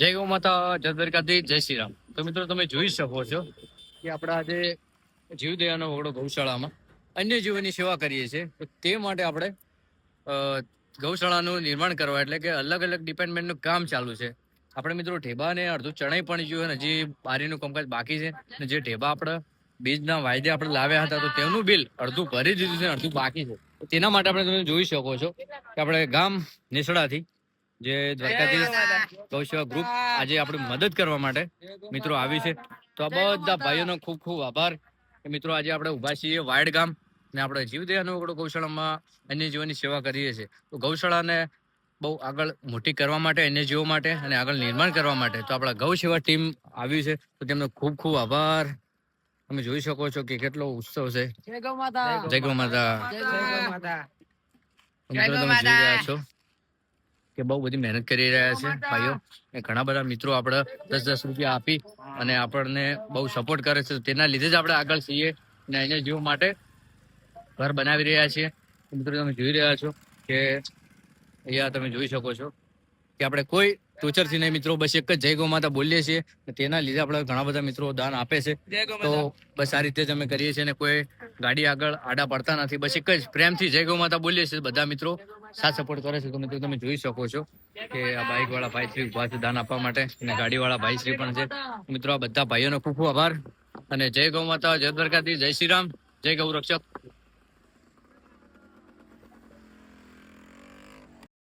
જય ગૌ માતા, જય જય શ્રી રામ. તો મિત્રો, તમે જોઈ શકો છો કે આપણા આજે જીવદયાનો ઓગળો ગૌશાળામાં અન્ય જીવોની સેવા કરીએ છીએ. તે માટે આપણે ગૌશાળાનું નિર્માણ કરવા એટલે કે અલગ અલગ ડિપાર્ટમેન્ટનું કામ ચાલુ છે. આપણે મિત્રો ઢેબા ને અડધું ચણાઈ પણ જોયું અને હજી બારીનું કામકાજ બાકી છે, અને જે ઢેબા આપણે બીજના વાયદે આપણે લાવ્યા હતા, તો તેનું બિલ અડધું ભરી દીધું છે અને અડધું બાકી છે. તેના માટે આપણે તમે જોઈ શકો છો કે આપણે ગામ નેસડાથી જે દ્વારકાધીશ ગૌસેવા ગ્રુપ આજે આપણે મદદ કરવા માટે મિત્રો આવી છે. તો આ બધા ભાઈઓનો ખૂબ ખૂબ આભાર. મિત્રો આજે આપણે ઊભા છીએ વાયડ ગામ ને આપણે જીવદયાનું ઓગળો ગૌશાળામાં અન્ય જીવોની સેવા કરીએ છીએ. તો ગૌશાળાને બહુ આગળ મોટી કરવા માટે જીવો માટે અને આગળ નિર્માણ કરવા માટે તો આપણા ગૌ સેવા ટીમ આવી છે. તો તેમનો ખૂબ ખૂબ આભાર. તમે જોઈ શકો છો કે કેટલો ઉત્સવ છે. જય ગૌ માતા જય ગૌ માતા જય ગૌ માતા છો. કે બહુ બધી મહેનત કરી રહ્યા છે. ભાઈઓ ને ઘણા બધા મિત્રો આપણે દસ દસ રૂપિયા આપી અને આપણને બહુ સપોર્ટ કરે છે. તેના લીધે જ આપણે આગળ છીએ અને અહીંયા જીવો માટે ઘર બનાવી રહ્યા છીએ. મિત્રો તમે જોઈ રહ્યા છો કે અહીંયા તમે જોઈ શકો છો કે આપણે કોઈ ટોચરથી નહીં મિત્રો બસ એક જ જય ગૌ માતા બોલીએ છીએ અને તેના લીધે આપણે ઘણા બધા મિત્રો દાન આપે છે. તો બસ આ રીતે જ અમે કરીએ છીએ અને કોઈ ગાડી આગળ આડા પડતા નથી. બસ એક જ પ્રેમથી જય ગૌ માતા બોલીએ છીએ બધા મિત્રો. સાથ સપોર્ટ કરે છે તો મિત્રો, તમે જોઈ શકો છો કે આ બાઇક વાળા ભાઈ શ્રી ઊભા છે દાન આપવા માટે અને ગાડી વાળા ભાઈ શ્રી પણ છે. મિત્રો, આ બધા ભાઈઓનો ખૂબ ખૂબ આભાર. અને જય ગૌ માતા, જય દ્વારકાથી જય શ્રી રામ જય ગૌ રક્ષક.